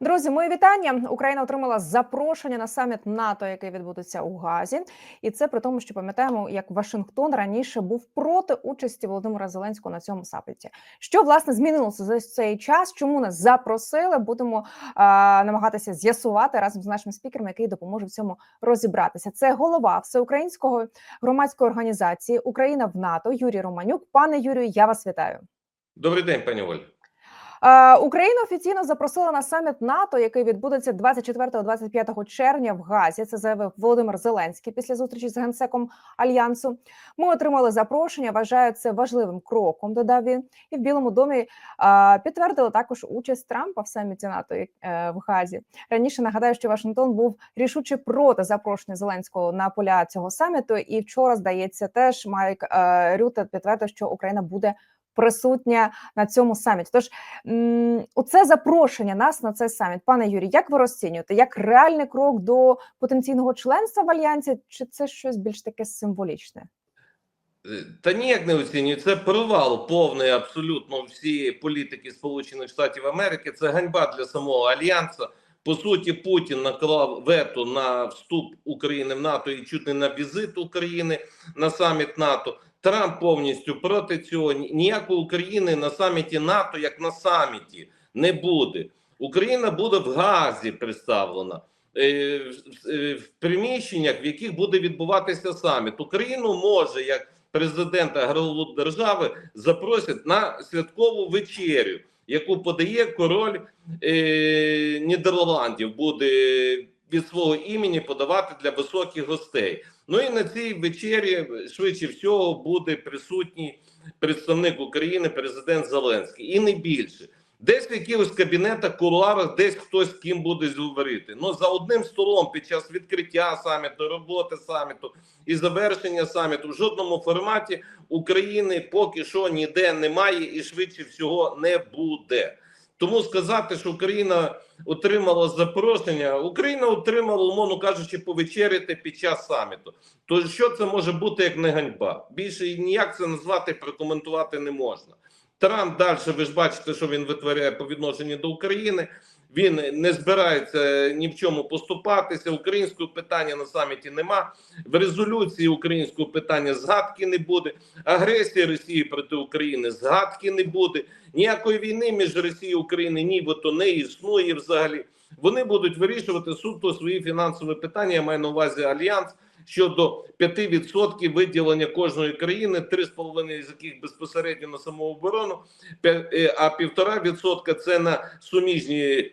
Друзі, мої вітання. Україна отримала запрошення на саміт НАТО, який відбудеться у Газі, і це при тому, що пам'ятаємо, як Вашингтон раніше був проти участі Володимира Зеленського на цьому саміті. Що власне змінилося за цей час? Чому нас запросили? Будемо а, намагатися з'ясувати разом з нашим спікером, який допоможе в цьому розібратися. Це голова всеукраїнського громадської організації Україна в НАТО Юрій Романюк. Пане Юрію, я вас вітаю. Добрий день, пані Оль. Е, Україна офіційно запросила на саміт НАТО, який відбудеться 24-25 червня в Газі. Це заявив Володимир Зеленський після зустрічі з генсеком альянсу. Ми отримали запрошення. Вважаю це важливим кроком. Додав він, і в Білому домі е, підтвердили також участь Трампа в саміті НАТО е, в Газі. Раніше нагадаю, що Вашингтон був рішуче проти запрошення Зеленського на поля цього саміту. І вчора здається, теж Майк Рюте підтвердив, що Україна буде присутня на цьому саміті. Тож оце запрошення нас на цей саміт, пане Юрій, як ви розцінюєте? Як реальний крок до потенційного членства в альянсі, чи це щось більш таке символічне? Е, Та ніяк не оцінюю. Це провал повний абсолютно всі політики Сполучених Штатів Америки. Це ганьба для самого альянсу. По суті, Путін наклав вето на вступ України в НАТО і чуть не на візит України на саміт НАТО. Трамп повністю проти цього. Ні- Ніякої України на саміті НАТО, як на саміті, не буде. Україна буде в Газі представлена. е, в- е, приміщеннях, в яких буде відбуватися саміт, Україну може як президента агролу держави запросять на святкову вечерю, яку подає король е, Нідерландів, буде від свого імені подавати для високих гостей. Ну і на цій вечері швидше всього буде присутній представник України, президент Зеленський, і не більше. Десь в якихось кабінетах, кулуарах, десь хтось з ким буде говорити. Ну за одним столом під час відкриття саміту, роботи саміту і завершення саміту в жодному форматі України поки що ніде немає і швидше всього не буде. Тому сказати, що Україна отримала запрошення, Україна отримала, умовно кажучи, повечеряти під час саміту. То що це може бути як не ганьба? Більше ніяк це назвати, прокоментувати не можна. Трамп далі, ви ж бачите, що він витворяє по відношенню до України. Він не збирається ні в чому поступатися. Українського питання на саміті нема. В резолюції українського питання згадки не буде. Агресії Росії проти України згадки не буде. Ніякої війни між Росією і Україною нібито не існує взагалі. Вони будуть вирішувати суто свої фінансові питання. Я маю на увазі альянс щодо 5% виділення кожної країни, 3,5% з яких безпосередньо на самооборону, е, а 1,5% це на суміжні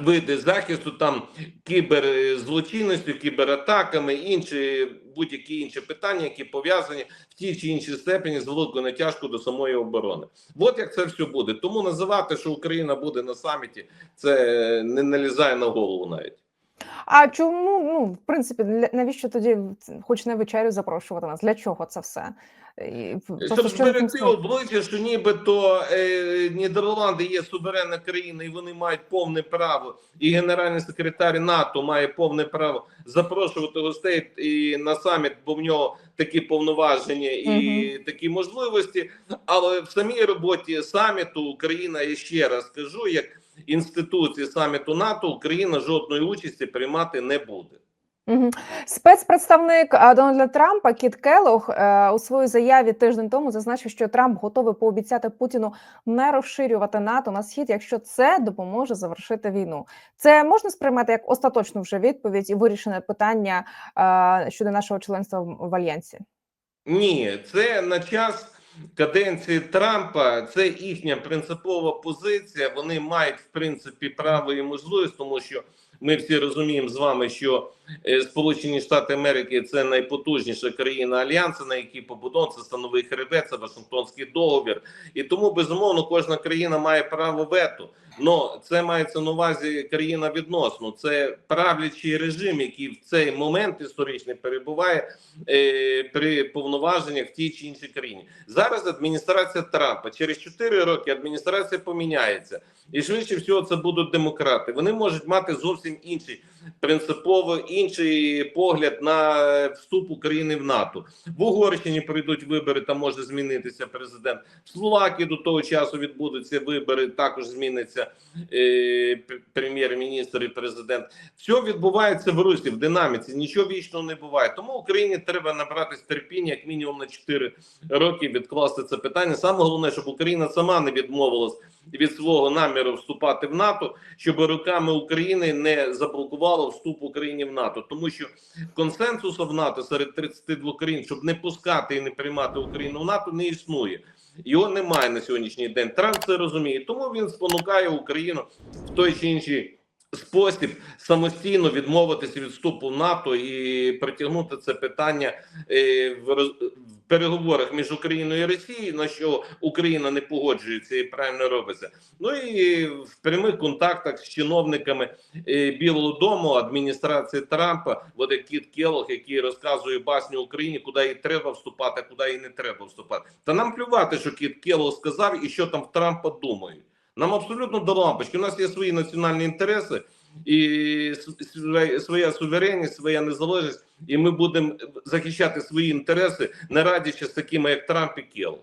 види захисту, там кіберзлочинністю, кібератаками, інші будь-які інші питання, які пов'язані в тій чи іншій степені з великою натяжкою до самої оборони. От як це все буде. Тому називати, що Україна буде на саміті, це не налізає на голову навіть. А чому ну в принципі навіщо тоді хоч на вечерю запрошувати нас? Для чого це все? Щоб зберегти обличчя, що нібито е, Нідерланди є суверенна країна, і вони мають повне право, і генеральний секретар НАТО має повне право запрошувати гостей і на саміт, бо в нього такі повноваження і такі можливості. Але в самій роботі саміту Україна, я ще раз скажу, як інституції саміту НАТО, Україна жодної участі приймати не буде. Спецпредставник Дональда Трампа Кіт Келлог е, у своїй заяві тиждень тому зазначив, що Трамп готовий пообіцяти Путіну не розширювати НАТО на схід, якщо це допоможе завершити війну. Це можна сприймати як остаточну вже відповідь і вирішене питання е, щодо нашого членства в, альянсі. Ні, це на час каденції Трампа. Це їхня принципова позиція. Вони мають в принципі право і можливість, тому що ми всі розуміємо з вами, що е, Сполучені Штати Америки це найпотужніша країна альянсу, на якій побудований це становий хребет, це Вашингтонський договір, і тому безумовно кожна країна має право вето. Но це мається на увазі країна відносно. Це правлячий режим, який в цей момент історичний перебуває е, при повноваженнях в тій чи іншій країні. Зараз адміністрація Трампа через 4 роки адміністрація поміняється, і швидше всього це будуть демократи. Вони можуть мати зовсім інший принципово інший погляд на вступ України в НАТО. В Угорщині прийдуть вибори, там може змінитися президент. В Словакії до того часу відбудуться вибори, також зміниться е, прем'єр-міністр і президент. Все відбувається в Русі, в динаміці. Нічого вічного не буває. Тому Україні треба набратись терпіння, як мінімум на 4 роки відкласти це питання. Саме головне, щоб Україна сама не відмовилась від свого наміру вступати в НАТО, щоб руками України не заблокувало вступ України в НАТО, тому що консенсусу в НАТО серед 32 країн, щоб не пускати і не приймати Україну в НАТО, не існує. Його немає на сьогоднішній день. Трамп це розуміє, тому він спонукає Україну в той чи інший спосіб самостійно відмовитися від вступу в НАТО і притягнути це питання е, в, переговорах між Україною і Росією, на що Україна не погоджується і правильно робиться. Ну і в прямих контактах з чиновниками е, Білого Дому, адміністрації Трампа, от Кіт Келлог, який розказує басню Україні, куди їй треба вступати, куди їй не треба вступати. Та нам плювати, що Кіт Келлог сказав і що там в Трампа думають. Нам абсолютно до лампочки. У нас є свої національні інтереси і своя- суверенність, своя незалежність, і ми будемо захищати свої інтереси, не радячи з такими, як Трамп і Келлог.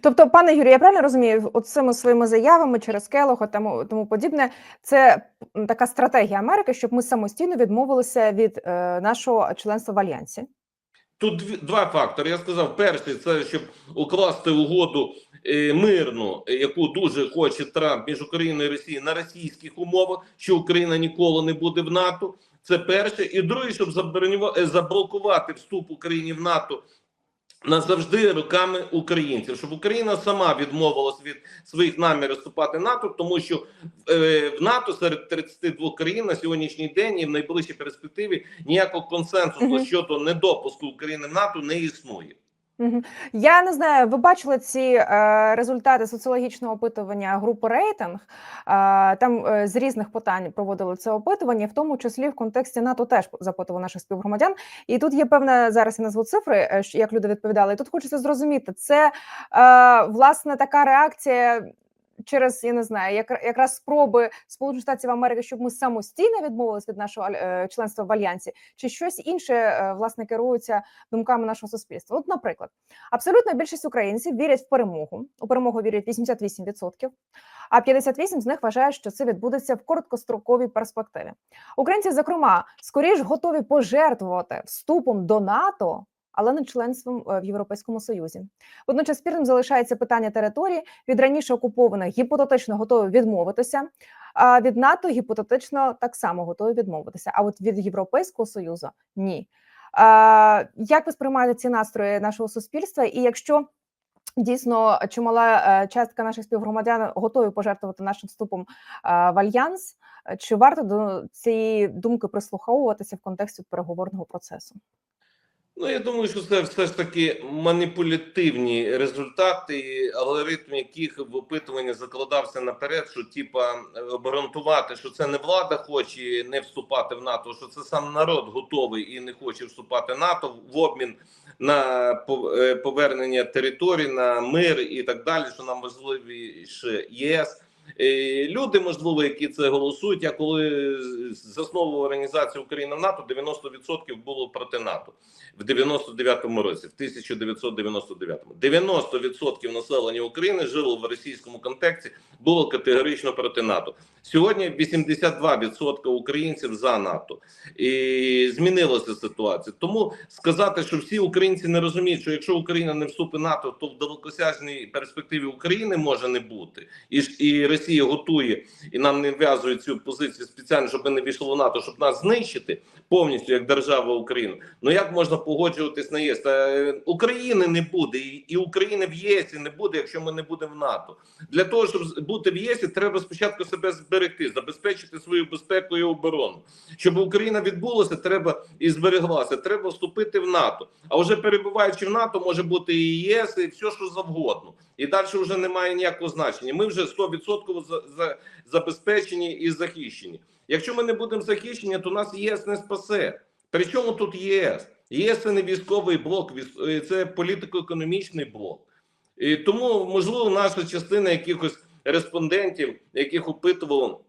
Тобто, пане Юрію, я правильно розумію, от цими своїми заявами через Келога тому тому подібне, це така стратегія Америки, щоб ми самостійно відмовилися від е, нашого членства в альянсі. Тут два фактори. Я сказав, перший це щоб укласти угоду мирну, е, яку дуже хоче Трамп між Україною і Росією на російських умовах, що Україна ніколи не буде в НАТО. Це перше, і друге, щоб е, заблокувати вступ України в НАТО назавжди руками українців, щоб Україна сама відмовилась від своїх намірів вступати в НАТО, тому що е, в НАТО серед 32 країн на сьогоднішній день і в найближчій перспективі ніякого консенсусу Мгм. щодо недопуску України в НАТО не існує. Я не знаю, ви бачили ці е, результати соціологічного опитування групи рейтинг. Е, там е, з різних питань проводили це опитування, в тому числі в контексті НАТО теж запитували наших співгромадян. І тут є певна зараз я назву цифри, е, як люди відповідали. І тут хочеться зрозуміти, це е, власне така реакція. Через я не знаю, як якраз спроби Сполучених Штатів Америки, щоб ми самостійно відмовилися від нашого е, членства в альянсі, чи щось інше е, власне керується думками нашого суспільства. От, наприклад, абсолютна більшість українців вірять в перемогу. У перемогу вірять 88%, а 58% з них вважають, що це відбудеться в короткостроковій перспективі. Українці, зокрема, скоріш готові пожертвувати вступом до НАТО. Але не членством е, в Європейському Союзі. Водночас спірним залишається питання території від раніше окупованих гіпотетично готові відмовитися. А від НАТО гіпотетично так само готові відмовитися. А от від Європейського Союзу ні. Як ви сприймаєте ці настрої нашого суспільства? І якщо дійсно чимала е, частка наших співгромадян готові пожертвувати нашим вступом е, в альянс, чи варто до цієї думки прислуховуватися в контексті переговорного процесу? Ну, я думаю, що це все ж таки маніпулятивні результати, алгоритм яких в опитуванні закладався наперед, що типа обґрунтувати, що це не влада хоче не вступати в НАТО, що це сам народ готовий і не хоче вступати в НАТО в обмін на е, повернення територій, на мир і так далі, що нам важливіше ЄС. Е, Люди, можливо, які це голосують. Я коли засновував організацію Україна в НАТО, 90% було проти НАТО в 99-му році, в 1999-му. 90% населення України жило в російському контексті, було категорично проти НАТО. Сьогодні 82% українців за НАТО. І змінилася ситуація. Тому сказати, що всі українці не розуміють, що якщо Україна не вступить в НАТО, то в далекосяжній перспективі України може не бути. І і Росія готує і нам не в'язують цю позицію спеціально, щоб ми не війшли в НАТО, щоб нас знищити повністю як держава Україну. Ну як можна погоджуватись на ЄС? Та е, України не буде, і, України в ЄСі не буде, якщо ми не будемо в НАТО. Для того щоб бути в ЄСі, треба спочатку себе зберегти, забезпечити свою безпеку і оборону. Щоб Україна відбулася, треба і збереглася. Треба вступити в НАТО. А вже перебуваючи в НАТО, може бути і ЄС, і все, що завгодно. І далі вже немає ніякого значення. Ми вже 100% за, за, забезпечені і захищені. Якщо ми не будемо захищені, то нас ЄС не спасе. При чому тут ЄС? ЄС це не військовий блок, е, це політико-економічний блок. І тому, можливо, наша частина якихось респондентів, яких опитувало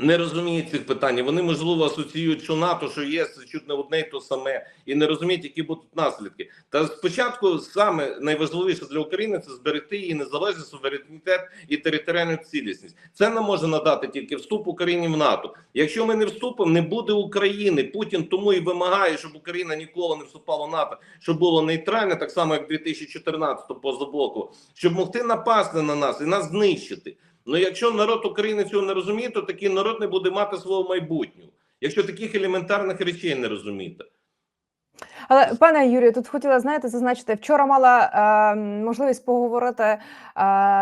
не розуміють цих питань. Вони можливо асоціюють, що НАТО, що ЄС чуть не одне й то саме, і не розуміють, які будуть наслідки. Та спочатку саме найважливіше для України це зберегти її незалежність, суверенітет і територіальну цілісність. Це нам може надати тільки вступ України в НАТО. Якщо ми не вступимо, не буде України. Путін тому і вимагає, щоб Україна ніколи не вступала в НАТО, щоб було нейтральне, так само як 2014 позаблоку, щоб могти напасти на нас і нас знищити. Ну, якщо народ України цього не розуміє, то такий народ не буде мати свого майбутнього. Якщо таких елементарних речей не розумієте. Але пане Юрію, тут хотіла знаєте зазначити, вчора мала е, можливість поговорити е,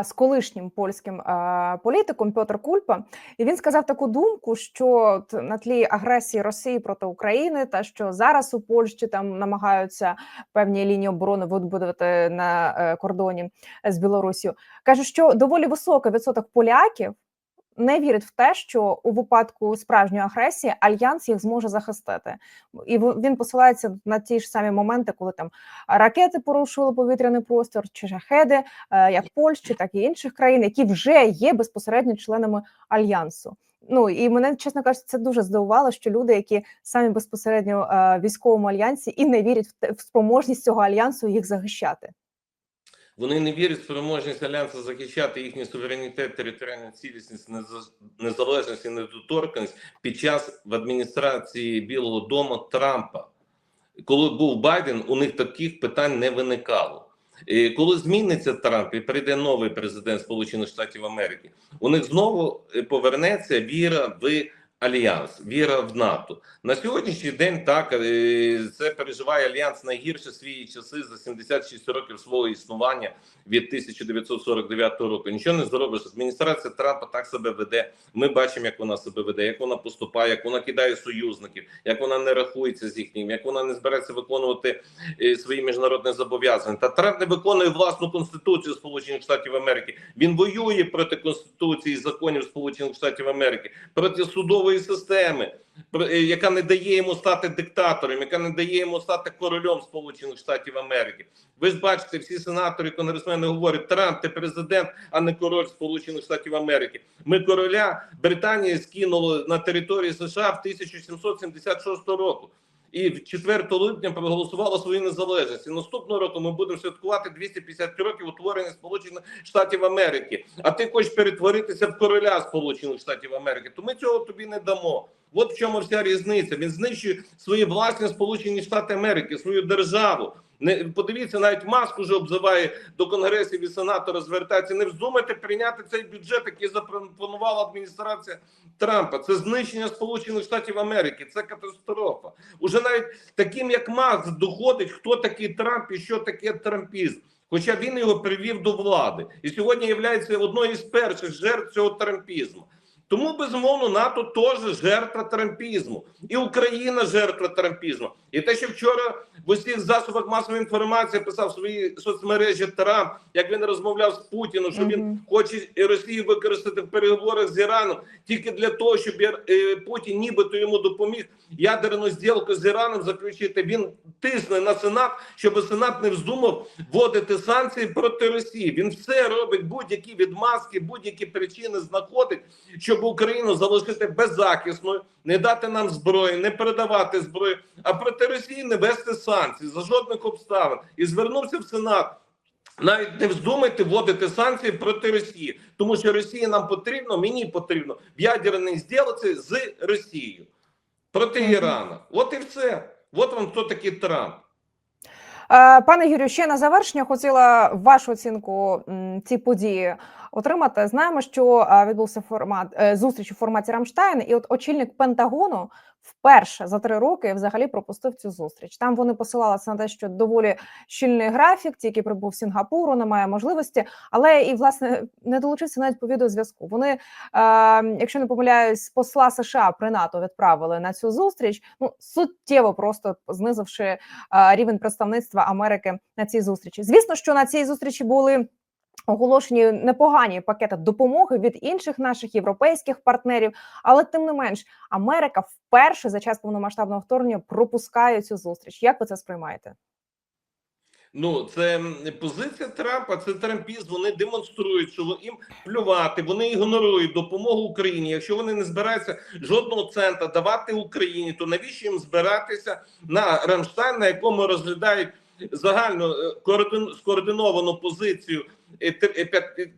з колишнім польським е, політиком Петр Кульпа, і він сказав таку думку, що на тлі агресії Росії проти України, та що зараз у Польщі там намагаються певні лінії оборони вибудувати на е, кордоні з Білорусію, каже, що доволі високий відсоток поляків. Не вірить в те, що у випадку справжньої агресії альянс їх зможе захистити, і він посилається на ті ж самі моменти, коли там ракети порушували повітряний простір, чи шахеди, е, як Польщі, так і інших країн, які вже є безпосередньо членами альянсу. Ну і мене чесно кажучи, це дуже здивувало, що люди, які самі безпосередньо е, в військовому альянсі і не вірять в спроможність цього альянсу їх захищати. Вони не вірять в спроможність альянсу захищати їхній суверенітет, територіальну цілісність, неза- незалежність і недоторканість під час в адміністрації Білого Дому Трампа. Коли був Байден, у них таких питань не виникало. І коли зміниться Трамп і прийде новий президент Сполучених Штатів Америки, у них знову е, повернеться віра в альянс, віра в НАТО. На сьогоднішній день так е, це переживає альянс найгірше свої часи за 76 років свого існування від 1949 року. Нічого не зробиш. Адміністрація Трампа так себе веде. Ми бачимо, як вона себе веде, як вона поступає, як вона кидає союзників, як вона не рахується з їхнім, як вона не збирається виконувати е, свої міжнародні зобов'язання. Та Трамп не виконує власну конституцію Сполучених Штатів Америки. Він воює проти конституції законів Сполучених Штатів Америки, проти судової системи, е, яка не дає йому стати диктатором, яка не дає йому стати королем Сполучених Штатів Америки. Ви ж бачите, всі сенатори, і конгресмени говорять: Трамп, ти президент, а не король Сполучених Штатів Америки. Ми короля Британії скинули на території США в 1776 року. І в 4 липня проголосувала свою незалежність. І наступного року ми будемо святкувати 250 років утворення Сполучених Штатів Америки. А ти хочеш перетворитися в короля Сполучених Штатів Америки. То ми цього тобі не дамо. От в чому вся різниця. Він знищує свої власні Сполучені Штати Америки, свою державу. Не подивіться, навіть маску вже обзиває до конгресів і сенатора. Звертається. Не вздумайте прийняти цей бюджет, який запропонувала адміністрація Трампа. Це знищення Сполучених Штатів Америки. Це катастрофа. Уже навіть таким як Макс доходить, хто такий Трамп і що таке трампізм. Хоча він його привів до влади, і сьогодні є одною з перших жертв цього трампізму. Тому безумовно НАТО теж жертва трампізму, і Україна жертва трампізму. І те, що вчора в усіх засобах масової інформації писав в своїй соцмережі Трамп, як він розмовляв з Путіном, що він хоче Росію використати в переговорах з Іраном тільки для того, щоб е, Путін нібито йому допоміг ядерну зділку з Іраном заключити. Він тисне на Сенат, щоб Сенат не вздумав вводити санкції проти Росії. Він все робить, будь-які відмазки, будь-які причини знаходить, щоб Україну залишити беззахисною, не дати нам зброї, не передавати зброю, а проти Росії не вести санкції за жодних обставин. І звернувся в Сенат. Навіть не вздумайте вводити санкції проти Росії, тому що Росії нам потрібно, мені потрібно в ядерній зділці з Росією проти. Ірана. От і все. От вам хто такий Трамп. Е, Пане Юрію, ще на завершення хотіла вашу оцінку ці події отримати. Знаємо, що е, відбувся формат е, зустріч у форматі Рамштайн, і от очільник Пентагону вперше за три роки взагалі пропустив цю зустріч. Там вони посилалися на те, що доволі щільний графік, тільки прибув Сінгапуру, немає можливості, але і власне не долучився навіть по відеозв'язку. Вони, е, якщо не помиляюсь, посла США при НАТО відправили на цю зустріч. Ну суттєво просто знизивши рівень представництва Америки на цій зустрічі. Звісно, що на цій зустрічі були. Оголошені непогані пакети допомоги від інших наших європейських партнерів, але тим не менш, Америка вперше за час повномасштабного вторгнення пропускає цю зустріч. Як ви це сприймаєте? Ну, це позиція Трампа, це трампізм. Вони демонструють, що їм плювати, вони ігнорують допомогу Україні. Якщо вони не збираються жодного цента давати Україні, то навіщо їм збиратися на Рамштайн, на якому розглядають загальну е, координ- скоординовану позицію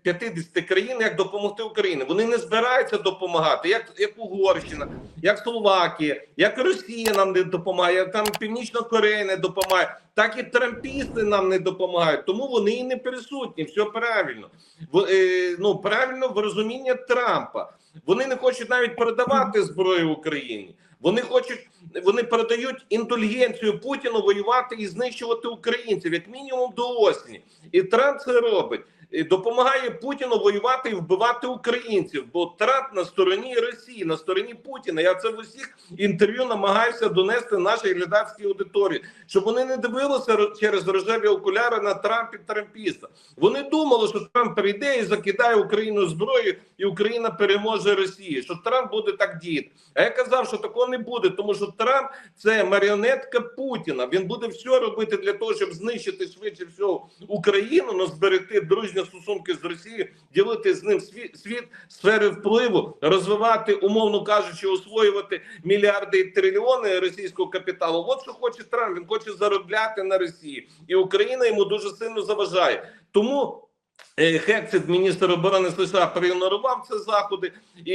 50 країн, як допомогти Україні? Вони не збираються допомагати, як, як Угорщина, як Словакія, як Росія нам не допомагає, там Північна Корея не допомагає, так і трампісти нам не допомагають. Тому вони і не присутні. Все правильно. В, е, ну правильно в розумінні Трампа. Вони не хочуть навіть передавати зброю Україні. Вони хочуть, вони передають індульгенцію Путіну воювати і знищувати українців як мінімум до осені. І Трамп це робить. Допомагає Путіну воювати і вбивати українців, бо Трамп на стороні Росії, на стороні Путіна. Я це в усіх інтерв'ю намагаюся донести нашій глядацькій аудиторії, щоб вони не дивилися через рожеві окуляри на Трамп і Трампіста. Вони думали, що Трамп прийде і закидає Україну зброєю, і Україна переможе Росію. Що Трамп буде так діяти. А я казав, що такого не буде, тому що Трамп це маріонетка Путіна. Він буде все робити для того, щоб знищити швидше всього Україну, але зберегти дружні стосунки з Росією, ділити з ним світ, світ сфери впливу, розвивати, умовно кажучи, освоювати мільярди і трильйони російського капіталу. От що хоче Трамп. Він хоче заробляти на Росії, і Україна йому дуже сильно заважає. Тому. Е, Хексит, міністр оборони США, проігнорував ці заходи, і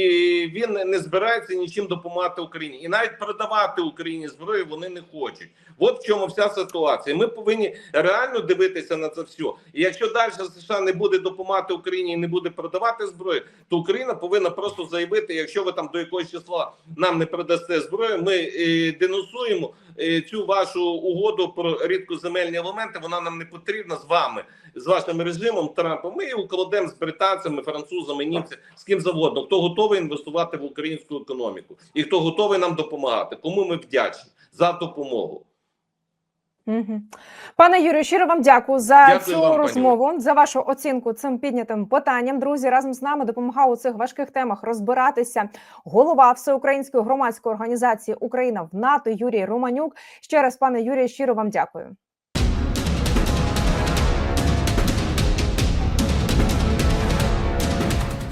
він не збирається нічим допомагати Україні. І навіть продавати Україні зброю вони не хочуть. От в чому вся ситуація. Ми повинні реально дивитися на це все. І якщо далі США не буде допомагати Україні і не буде продавати зброю, то Україна повинна просто заявити: якщо ви там до якогось числа нам не продасте зброю, ми е, денонсуємо е, цю вашу угоду про рідкоземельні елементи. Вона нам не потрібна з вами, з вашим режимом Трампа. Ми її укладемо з британцями, французами, німцями, з ким завгодно. Хто готовий інвестувати в українську економіку і хто готовий нам допомагати? Кому ми вдячні за допомогу? Пане Юрію, щиро вам дякую за Дякую цю вам, пані розмову, за вашу оцінку цим піднятим питанням. Друзі, разом з нами допомагав у цих важких темах розбиратися голова всеукраїнської громадської організації Україна в НАТО Юрій Романюк. Ще раз, пане Юрію, щиро вам дякую.